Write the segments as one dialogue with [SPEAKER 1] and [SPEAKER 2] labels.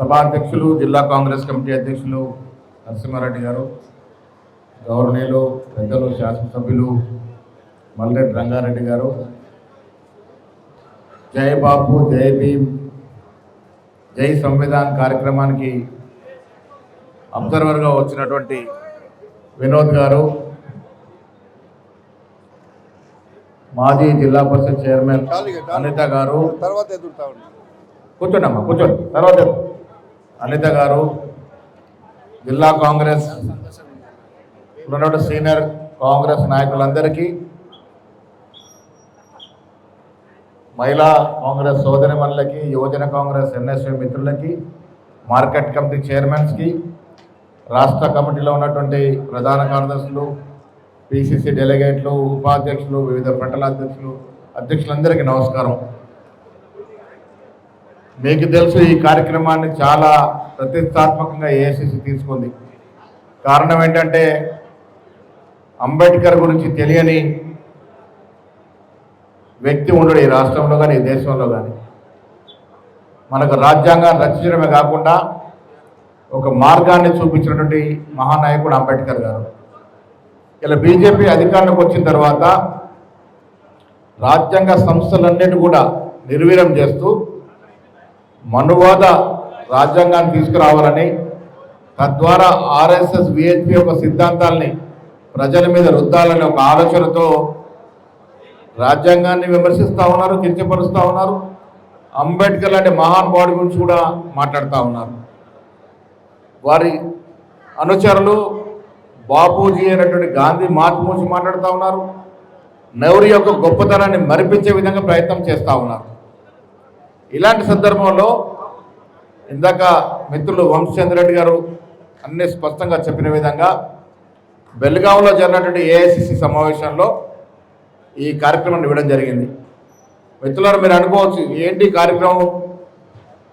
[SPEAKER 1] సభా అధ్యక్షులు జిల్లా కాంగ్రెస్ కమిటీ అధ్యక్షులు నరసింహారెడ్డి గారు గౌరవనీయులు పెద్దలు శాసనసభ్యులు మల్లెడ్డి రంగారెడ్డి గారు. జై బాపు జై భీమ్ జై సంవిధాన్ కార్యక్రమానికి అబ్జర్వర్గా వచ్చినటువంటి వినోద్ గారు మాజీ జిల్లా పరిషత్ చైర్మన్ అనిత గారు.
[SPEAKER 2] తర్వాత
[SPEAKER 1] కూర్చోండి అమ్మా కూర్చోండి. తర్వాత అనిత గారు జిల్లా కాంగ్రెస్ ఉన్నటువంటి సీనియర్ కాంగ్రెస్ నాయకులందరికీ మహిళా కాంగ్రెస్ సోదరిమణులకి యువజన కాంగ్రెస్ ఎన్ఎస్ఏ మిత్రులకి మార్కెట్ కమిటీ చైర్మన్స్కి రాష్ట్ర కమిటీలో ఉన్నటువంటి ప్రధాన కార్యదర్శులు పిసిసి డెలిగేట్లు ఉపాధ్యక్షులు వివిధ మండల అధ్యక్షులు అధ్యక్షులందరికీ నమస్కారం. మీకు తెలుసు ఈ కార్యక్రమాన్ని చాలా ప్రతిష్టాత్మకంగా ఏఐసిసి తీసుకుంది. కారణం ఏంటంటే అంబేద్కర్ గురించి తెలియని వ్యక్తి ఉండడు ఈ రాష్ట్రంలో కానీ ఈ దేశంలో కానీ మనకు రాజ్యాంగాన్ని రచించడమే కాకుండా ఒక మార్గాన్ని చూపించినటువంటి మహానాయకుడు అంబేద్కర్ గారు. ఇలా బీజేపీ అధికారంలోకి వచ్చిన తర్వాత రాజ్యాంగ సంస్థలన్నిటి కూడా నిర్వీర్యం చేస్తూ మనువాద రాజ్యాంగాన్ని తీసుకురావాలని తద్వారా ఆర్ఎస్ఎస్ విహెచ్పి యొక్క సిద్ధాంతాల్ని ప్రజల మీద రుద్దాలనే ఒక ఆలోచనతో రాజ్యాంగాన్ని విమర్శిస్తూ ఉన్నారు కించపరుస్తూ ఉన్నారు. అంబేద్కర్ లాంటి మహానుభావుడి గురించి కూడా మాట్లాడుతూ ఉన్నారు. వారి అనుచరులు బాపూజీ అయినటువంటి గాంధీ మార్పు మాట్లాడుతూ ఉన్నారు. నెహ్రూ యొక్క గొప్పతనాన్ని మరిపించే విధంగా ప్రయత్నం చేస్తూ ఉన్నారు. ఇలాంటి సందర్భంలో ఇందాక మిత్రులు వంశచంద్ర రెడ్డి గారు అన్ని స్పష్టంగా చెప్పిన విధంగా బెల్గాంలో జరిగినటువంటి ఏఐసిసి సమావేశంలో ఈ కార్యక్రమాన్ని ఇవ్వడం జరిగింది. మిత్రులను మీరు అనుకోవచ్చు ఏంటి కార్యక్రమం?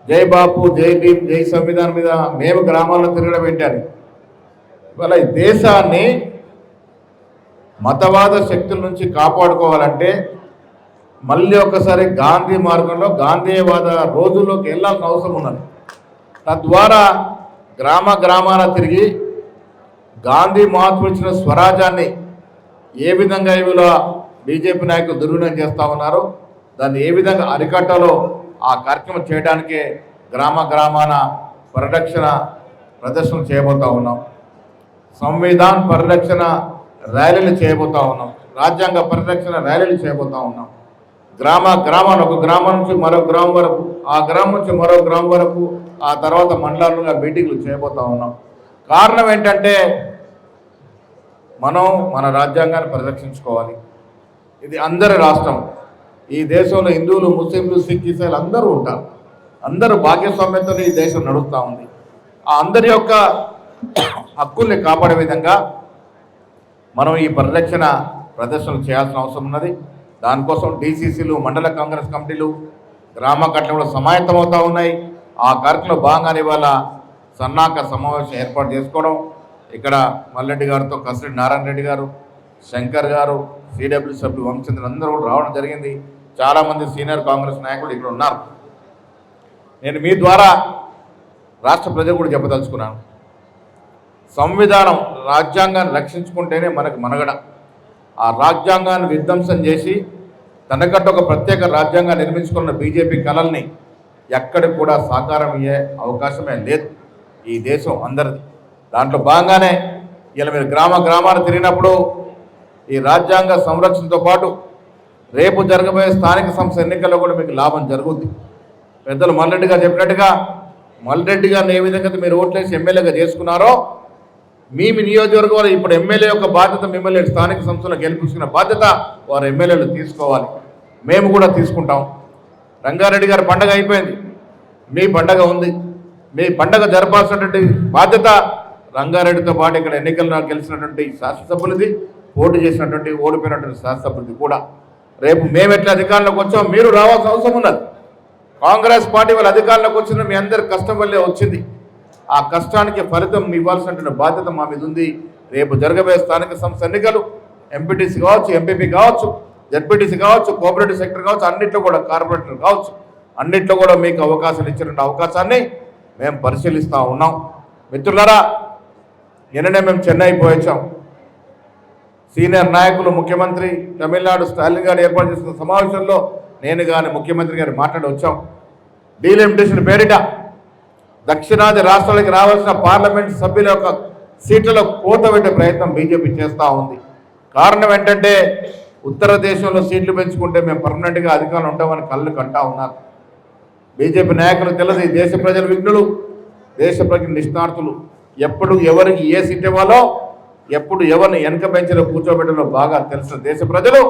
[SPEAKER 1] జై బాపు జై భీమ్ జై సంవిధానం మీద మేము గ్రామాల్లో తిరగడం ఏంటి అని. ఇవాళ ఈ దేశాన్ని మతవాద శక్తుల నుంచి కాపాడుకోవాలంటే మళ్ళీ ఒకసారి గాంధీ మార్గంలో గాంధీవాద రోజుల్లోకి వెళ్ళాల్సిన అవసరం ఉన్నది. తద్వారా గ్రామ గ్రామాన తిరిగి గాంధీ మహాత్మ ఇచ్చిన స్వరాజ్యాన్ని ఏ విధంగా ఇవిలో బీజేపీ నాయకులు దుర్వినియోగం చేస్తూ ఉన్నారో దాన్ని ఏ విధంగా అరికట్టాలో ఆ కార్యక్రమం చేయడానికే గ్రామ గ్రామాన పరిరక్షణ ప్రదర్శన చేయబోతా ఉన్నాం. సంవిధాన్ పరిరక్షణ ర్యాలీలు చేయబోతా ఉన్నాం. రాజ్యాంగ పరిరక్షణ ర్యాలీలు చేయబోతా ఉన్నాం. గ్రామ గ్రామాన్ని ఒక గ్రామం నుంచి మరో గ్రామం వరకు ఆ గ్రామం నుంచి మరో గ్రామం వరకు ఆ తర్వాత మండలాలుగా మీటింగ్లు చేయబోతా ఉన్నాం. కారణం ఏంటంటే మనం మన రాజ్యాంగాన్ని పరిరక్షించుకోవాలి. ఇది అందరి రాష్ట్రం. ఈ దేశంలో హిందువులు ముస్లింలు సిక్ ఇసాయిలు అందరూ ఉంటారు. అందరూ భాగ్యస్వామ్యంతో ఈ దేశం నడుస్తూ ఉంది. ఆ అందరి యొక్క హక్కుల్ని కాపాడే విధంగా మనం ఈ పరిరక్షణ ప్రదర్శనలు చేయాల్సిన అవసరం ఉన్నది. దానికోసం డీసీసీలు మండల కాంగ్రెస్ కమిటీలు గ్రామ కట్టలు కూడా సమాయత్తమవుతూ ఉన్నాయి. ఆ కార్యక్రమంలో భాగంగానే ఇవాళ సన్నాక సమావేశం ఏర్పాటు చేసుకోవడం. ఇక్కడ మల్లెడ్డి గారితో కసిరెడ్డి నారాయణ రెడ్డి గారు శంకర్ గారు సిడబ్ల్యూ సభ్యులు వంశచంద్ర అందరూ కూడా రావడం జరిగింది. చాలామంది సీనియర్ కాంగ్రెస్ నాయకులు ఇక్కడ ఉన్నారు. నేను మీ ద్వారా రాష్ట్ర ప్రజలు కూడా చెప్పదలుచుకున్నాను. సంవిధానం రాజ్యాంగాన్ని రక్షించుకుంటేనే మనకు మనగడ. ఆ రాజ్యాంగాన్ని విధ్వంసం చేసి తనకంటే ఒక ప్రత్యేక రాజ్యాంగాన్ని నిర్మించుకున్న బీజేపీ కళల్ని ఎక్కడికి కూడా సాకారం అయ్యే అవకాశమే లేదు. ఈ దేశం అందరిది. దాంట్లో భాగంగానే ఇలా మీరు గ్రామ గ్రామాలు తిరిగినప్పుడు ఈ రాజ్యాంగ సంరక్షణతో పాటు రేపు జరగబోయే స్థానిక సంస్థ ఎన్నికల్లో కూడా మీకు లాభం జరుగుద్ది. పెద్దలు మల్లెడ్డి గారు చెప్పినట్టుగా మల్లెడ్డి గారిని ఏ విధంగా మీరు ఓట్లేసి ఎమ్మెల్యేగా చేసుకున్నారో మీ నియోజకవర్గంలో ఇప్పుడు ఎమ్మెల్యే యొక్క బాధ్యత మిమ్మల్ని స్థానిక సంస్థలు గెలిపించుకున్న బాధ్యత వారు ఎమ్మెల్యేలు తీసుకోవాలి. మేము కూడా తీసుకుంటాం. రంగారెడ్డి గారి పండగ అయిపోయింది. మీ పండగ ఉంది. మీ పండగ జరపాల్సినటువంటి బాధ్యత రంగారెడ్డితో పాటు ఇక్కడ ఎన్నికల్లో గెలిచినటువంటి శాసనసభ్యులది పోటీ చేసినటువంటి ఓడిపోయినటువంటి శాసనసభ్యులది కూడా. రేపు మేము ఎట్లా అధికారంలోకి వచ్చాం మీరు రావాల్సిన అవసరం ఉన్నది. కాంగ్రెస్ పార్టీ వాళ్ళ అధికారంలోకి వచ్చిన మీ అందరి కష్టం వల్లే వచ్చింది. ఆ కష్టానికి ఫలితం ఇవ్వాల్సినటువంటి బాధ్యత మా మీద ఉంది. రేపు జరగబోయే స్థానిక సంస్థ ఎన్నికలు ఎంపీటీసీ కావచ్చు ఎంపీపీ కావచ్చు జడ్పీటీసీ కావచ్చు కోఆపరేటివ్ సెక్టర్ కావచ్చు అన్నింటిలో కూడా కార్పొరేటర్ కావచ్చు. అన్నింటిలో కూడా మీకు అవకాశాలు ఇచ్చినటువంటి అవకాశాన్ని మేము పరిశీలిస్తూ ఉన్నాం. మిత్రులారా నిన్ననే మేము చెన్నై పోయొచ్చాం సీనియర్ నాయకులు ముఖ్యమంత్రి తమిళనాడు స్టాలిన్ గారు ఏర్పాటు చేసిన సమావేశంలో నేను కానీ ముఖ్యమంత్రి గారు మాట్లాడి వచ్చాం. డీలిమిటేషన్ పేరిట దక్షిణాది రాష్ట్రాలకి రావాల్సిన పార్లమెంట్ సభ్యుల యొక్క సీట్లలో కోత పెట్టే ప్రయత్నం బీజేపీ చేస్తూ ఉంది. కారణం ఏంటంటే ఉత్తర దేశంలో సీట్లు పెంచుకుంటే మేము పర్మనెంట్గా అధికారులు ఉంటామని కళ్ళు కంటా ఉన్నారు. బీజేపీ నాయకులు తెలియదు ఈ దేశ ప్రజల విఘ్నులు దేశ ప్రజల నిష్ణార్థులు ఎప్పుడు ఎవరికి ఏ సీట్ ఇవ్వాలో ఎప్పుడు ఎవరిని వెనక బెంచ్లో కూర్చోబెట్టలో బాగా తెలిసిన దేశ ప్రజలు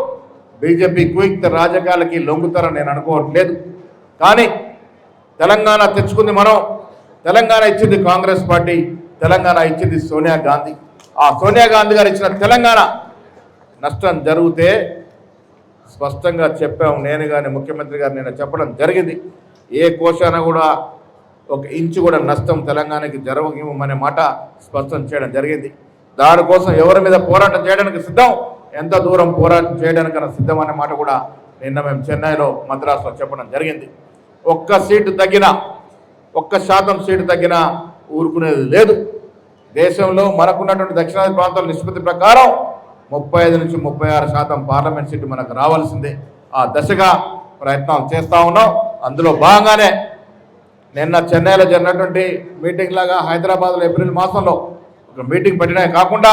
[SPEAKER 1] బీజేపీ కుయుక్త రాజకీయాలకి లొంగుతారని నేను అనుకోవట్లేదు. కానీ తెలంగాణ తెచ్చుకుంది మనం తెలంగాణ ఇచ్చింది కాంగ్రెస్ పార్టీ తెలంగాణ ఇచ్చింది సోనియా గాంధీ. ఆ సోనియా గాంధీ గారు ఇచ్చిన తెలంగాణ నష్టం జరిగితే స్పష్టంగా చెప్పాము నేను కానీ ముఖ్యమంత్రి గారు నేను చెప్పడం జరిగింది. ఏ కోశాన కూడా ఒక ఇంచు కూడా నష్టం తెలంగాణకి జరగమనే మాట స్పష్టం చేయడం జరిగింది. దానికోసం ఎవరి మీద పోరాటం చేయడానికి సిద్ధం? ఎంత దూరం పోరాటం చేయడానికన్నా సిద్ధం అనే మాట కూడా నిన్న మేము చెన్నైలో మద్రాసులో చెప్పడం జరిగింది. ఒక్క సీటు తగ్గినా ఒక్క శాతం సీటు తగ్గినా ఊరుకునేది లేదు. దేశంలో మనకున్నటువంటి దక్షిణాది ప్రాంతాల నిష్పత్తి ప్రకారం ముప్పై ఐదు నుంచి ముప్పై ఆరు శాతం పార్లమెంట్ సీటు మనకు రావాల్సిందే. ఆ దశగా ప్రయత్నం చేస్తూ ఉన్నాం. అందులో భాగంగానే నిన్న చెన్నైలో జరిగినటువంటి మీటింగ్ లాగా హైదరాబాద్లో ఏప్రిల్ మాసంలో ఒక మీటింగ్ పెట్టడమే కాకుండా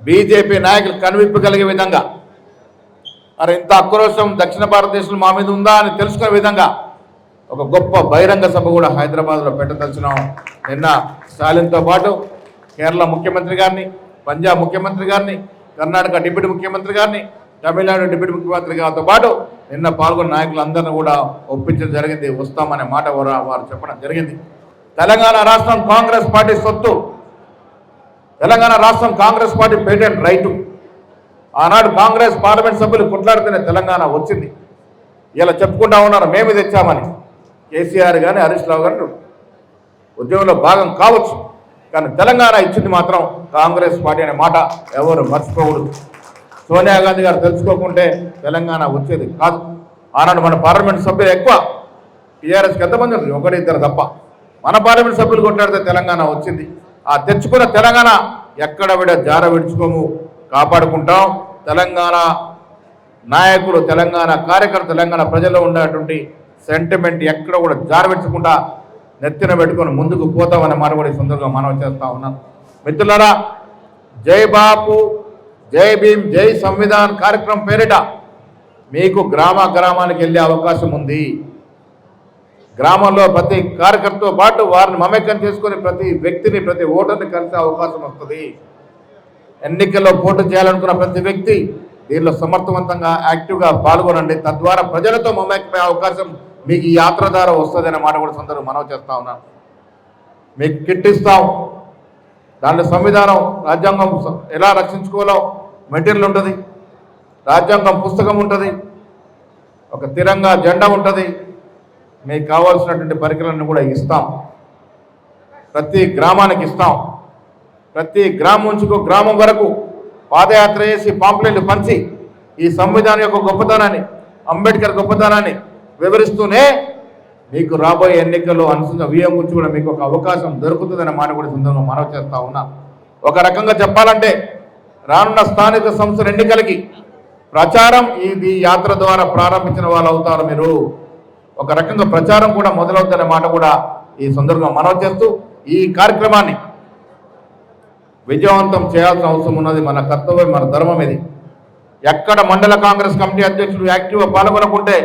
[SPEAKER 1] బీజేపీ నాయకులు కనువిప్పు కలిగే విధంగా మరి ఇంత ఆక్రోశం దక్షిణ భారతదేశంలో మా మీద ఉందా అని తెలుసుకునే విధంగా ఒక గొప్ప బహిరంగ సభ కూడా హైదరాబాద్లో పెట్టదలిచినాం నిన్న స్టాలిన్తో పాటు కేరళ ముఖ్యమంత్రి గారిని పంజాబ్ ముఖ్యమంత్రి గారిని కర్ణాటక డిప్యూటీ ముఖ్యమంత్రి గారిని తమిళనాడు డిప్యూటీ ముఖ్యమంత్రి గారితో పాటు నిన్న పాల్గొన్న నాయకులందరినీ కూడా ఒప్పించడం జరిగింది. వస్తామనే మాట వారు వారు చెప్పడం జరిగింది. తెలంగాణ రాష్ట్రం కాంగ్రెస్ పార్టీ సొత్తు. తెలంగాణ రాష్ట్రం కాంగ్రెస్ పార్టీ పేటెంట్ రైటు. ఆనాడు కాంగ్రెస్ పార్లమెంట్ సభ్యులు కొట్లాడితేనే తెలంగాణ వచ్చింది. ఇలా చెప్పుకుంటా ఉన్నారు మేము తెచ్చామని. కేసీఆర్ కానీ హరీష్ రావు గారు ఉద్యమంలో భాగం కావచ్చు కానీ తెలంగాణ ఇచ్చింది మాత్రం కాంగ్రెస్ పార్టీ అనే మాట ఎవరు మర్చిపోకూడదు. సోనియా గాంధీ గారు తెలుసుకోకుంటే తెలంగాణ వచ్చేది కాదు. ఆనాడు మన పార్లమెంట్ సభ్యులు ఎక్కువ టీఆర్ఎస్కి ఎంతమంది ఉన్నారు? ఒకటి ఇద్దరు తప్ప. మన పార్లమెంట్ సభ్యులు కొట్లాడితే తెలంగాణ వచ్చింది. ఆ తెచ్చుకున్న తెలంగాణ ఎక్కడ విడ జార విడుచుకోము కాపాడుకుంటాం. తెలంగాణ నాయకులు తెలంగాణ కార్యకర్త తెలంగాణ ప్రజల్లో ఉన్నటువంటి సెంటిమెంట్ ఎక్కడ కూడా జారబెట్టకుండా నెత్తిన పెట్టుకొని ముందుకు పోతామనే మాట కూడా ఈ సందర్భంగా మనం చేస్తా ఉన్నాం. మిత్రులారా జై బాపు జై భీమ్ జై సంవిధాన్ కార్యక్రమం పేరిట మీకు గ్రామ గ్రామానికి వెళ్ళే అవకాశం ఉంది. గ్రామంలో ప్రతి కార్యకర్తతో పాటు వారిని మమేకం చేసుకుని ప్రతి వ్యక్తిని ప్రతి ఓటర్ని కలిసే అవకాశం వస్తుంది. ఎన్నికల్లో పోటీ చేయాలనుకున్న ప్రతి వ్యక్తి దీనిలో సమర్థవంతంగా యాక్టివ్గా పాల్గొనండి. తద్వారా ప్రజలతో మమేకమయ్యే అవకాశం మీకు ఈ యాత్ర ద్వారా వస్తుందనే మాట కూడా సందర్భం మనవి చేస్తా ఉన్నాను. మీకు కిట్ ఇస్తాం. దాంట్లో సంవిధానం రాజ్యాంగం ఎలా రక్షించుకోవాలో మెటీరియల్ ఉంటుంది రాజ్యాంగం పుస్తకం ఉంటుంది ఒక తిరంగా జెండా ఉంటుంది మీకు కావాల్సినటువంటి పరికరాలను కూడా ఇస్తాం. ప్రతి గ్రామానికి ఇస్తాం. ప్రతి గ్రామం నుంచి గ్రామం వరకు పాదయాత్ర చేసి పాంప్లెట్లు పంచి ఈ సంవిధానం యొక్క గొప్పతనాన్ని అంబేద్కర్ గొప్పతనాన్ని వివరిస్తూనే మీకు రాబోయే ఎన్నికల్లో అనుసరించిన వ్యయం గురించి కూడా మీకు ఒక అవకాశం దొరుకుతుందని మాట కూడా ఈ సందర్భంగా మనవి చేస్తూ ఉన్నా. ఒక రకంగా చెప్పాలంటే రానున్న స్థానిక సంస్థల ఎన్నికలకి ప్రచారం ఇది యాత్ర ద్వారా ప్రారంభించిన వాళ్ళు అవుతారు మీరు. ఒక రకంగా ప్రచారం కూడా మొదలవుతుందనే మాట కూడా ఈ సందర్భంగా మనవి చేస్తూ ఈ కార్యక్రమాన్ని విజయవంతం చేయాల్సిన అవసరం ఉన్నది మన కర్తవ్యం మన ధర్మం ఇది. ఎక్కడ మండల కాంగ్రెస్ కమిటీ అధ్యక్షుడు యాక్టివ్గా పాల్గొనకుంటే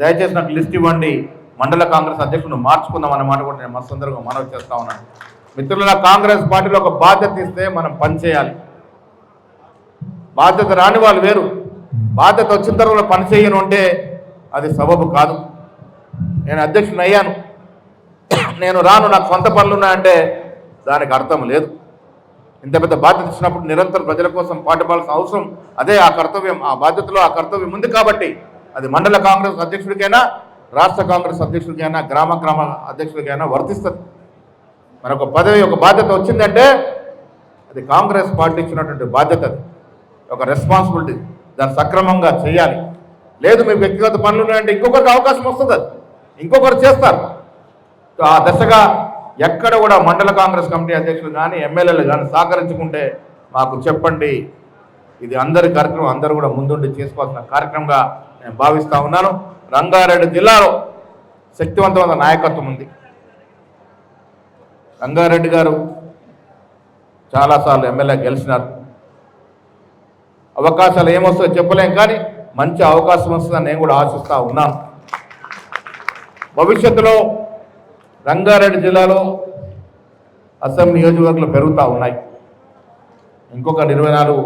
[SPEAKER 1] దయచేసి నాకు లిస్ట్ ఇవ్వండి. మండల కాంగ్రెస్ అధ్యక్షుడు మార్చుకుందాం అన్నమాట కూడా నేను మన సందర్భంగా మనవి చేస్తా ఉన్నాను. మిత్రుల కాంగ్రెస్ పార్టీలో ఒక బాధ్యత ఇస్తే మనం పనిచేయాలి బాధ్యత రాని వాళ్ళు వేరు. బాధ్యత వచ్చిన తర్వాత పనిచేయను అంటే అది సబబు కాదు. నేను అధ్యక్షుని అయ్యాను. నేను రాను నాకు సొంత పనులు ఉన్నాయంటే దానికి అర్థం లేదు. ఇంత పెద్ద బాధ్యత ఇచ్చినప్పుడు నిరంతరం ప్రజల కోసం పాటుపడాల్సిన అవసరం అదే ఆ కర్తవ్యం ఆ బాధ్యతలో ఆ కర్తవ్యం ఉంది కాబట్టి అది మండల కాంగ్రెస్ అధ్యక్షుడికైనా రాష్ట్ర కాంగ్రెస్ అధ్యక్షుడికైనా గ్రామ గ్రామ అధ్యక్షుడికైనా వర్తిస్తుంది. మనకు పదవి ఒక బాధ్యత వచ్చిందంటే అది కాంగ్రెస్ పార్టీ ఇచ్చినటువంటి బాధ్యత అది. ఒక రెస్పాన్సిబిలిటీ దాన్ని సక్రమంగా చేయాలి. లేదు మీ వ్యక్తిగత పనులు ఉన్నాయంటే ఇంకొకరికి అవకాశం వస్తుంది అది. ఇంకొకరు చేస్తారు. ఆ దశగా ఎక్కడ కూడా మండల కాంగ్రెస్ కమిటీ అధ్యక్షులు కానీ ఎమ్మెల్యేలు కానీ సహకరించుకుంటే మాకు చెప్పండి. ఇది అందరి కార్యక్రమం అందరూ కూడా ముందుండి చేసుకోవాల్సిన కార్యక్రమంగా నేను భావిస్తూ ఉన్నాను. రంగారెడ్డి జిల్లాలో శక్తివంతమైన నాయకత్వం ఉంది. రంగారెడ్డి గారు చాలాసార్లు ఎమ్మెల్యే గెలిచినారు. అవకాశాలు ఏమొస్తాయో చెప్పలేం కానీ మంచి అవకాశం వస్తుందని నేను కూడా ఆశిస్తూ ఉన్నాను. భవిష్యత్తులో రంగారెడ్డి జిల్లాలో అసెంబ్లీ నియోజకవర్గాలు పెరుగుతూ ఉన్నాయి. ఇంకొక ఇరవై నాలుగు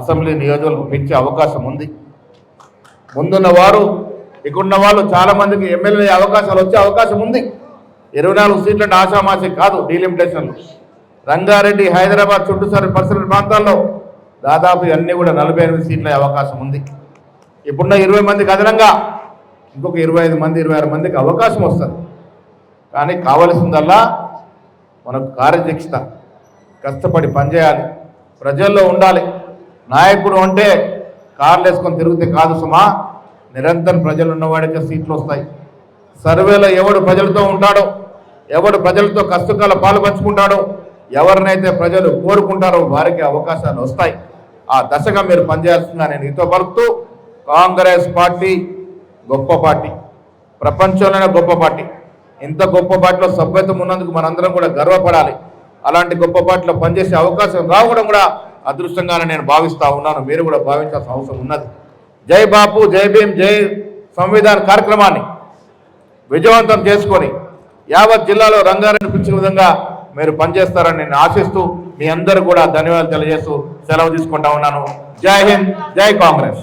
[SPEAKER 1] అసెంబ్లీ నియోజకవర్గం పెంచే అవకాశం ఉంది. ముందున్న వారు ఇక్కడున్న వాళ్ళు చాలా మందికి ఎమ్మెల్యే అవకాశాలు వచ్చే అవకాశం ఉంది. ఇరవై నాలుగు సీట్లు అంటే ఆశామాషి కాదు డీలిమిటేషన్లు. రంగారెడ్డి హైదరాబాద్ చుట్టూసారి పరిసర ప్రాంతాల్లో దాదాపు అన్నీ కూడా నలభై ఎనిమిది సీట్ల అవకాశం ఉంది. ఇప్పుడున్న ఇరవై మందికి అదనంగా ఇంకొక ఇరవై ఐదు మంది ఇరవై ఆరు మందికి అవకాశం వస్తుంది. కానీ కావలసిందల్లా మనకు కార్యదీక్షత కష్టపడి పనిచేయాలి. ప్రజల్లో ఉండాలి. నాయకుడు అంటే కార్లు వేసుకొని తిరిగితే కాదు సుమా నిరంతరం ప్రజలు ఉన్నవాడికే సీట్లు వస్తాయి. సర్వేలో ఎవడు ప్రజలతో ఉంటాడో ఎవడు ప్రజలతో కష్టకాల పాలు పంచుకుంటాడో ఎవరినైతే ప్రజలు కోరుకుంటారో వారికి అవకాశాలు వస్తాయి. ఆ దశగా మీరు పనిచేస్తుందా నేను ఇతో పలుకుతూ కాంగ్రెస్ పార్టీ గొప్ప పార్టీ. ప్రపంచంలోనే గొప్ప పార్టీ. ఇంత గొప్ప పార్టీలో సభ్యత్వం ఉన్నందుకు మనందరం కూడా గర్వపడాలి. అలాంటి గొప్ప పార్టీలో పనిచేసే అవకాశం రావడం కూడా అదృష్టంగానే నేను భావిస్తూ ఉన్నాను. మీరు కూడా భావించాల్సిన అవసరం ఉన్నది. జై బాపు జై భీమ్ జై సంవిధాన కార్యక్రమాన్ని విజయవంతం చేసుకొని యావత్ జిల్లాలో రంగారెడ్డి పిలిచిన విధంగా మీరు పనిచేస్తారని నేను ఆశిస్తూ మీ అందరూ కూడా ధన్యవాదాలు తెలియజేస్తూ సెలవు తీసుకుంటా ఉన్నాను. జై హింద్ జై కాంగ్రెస్.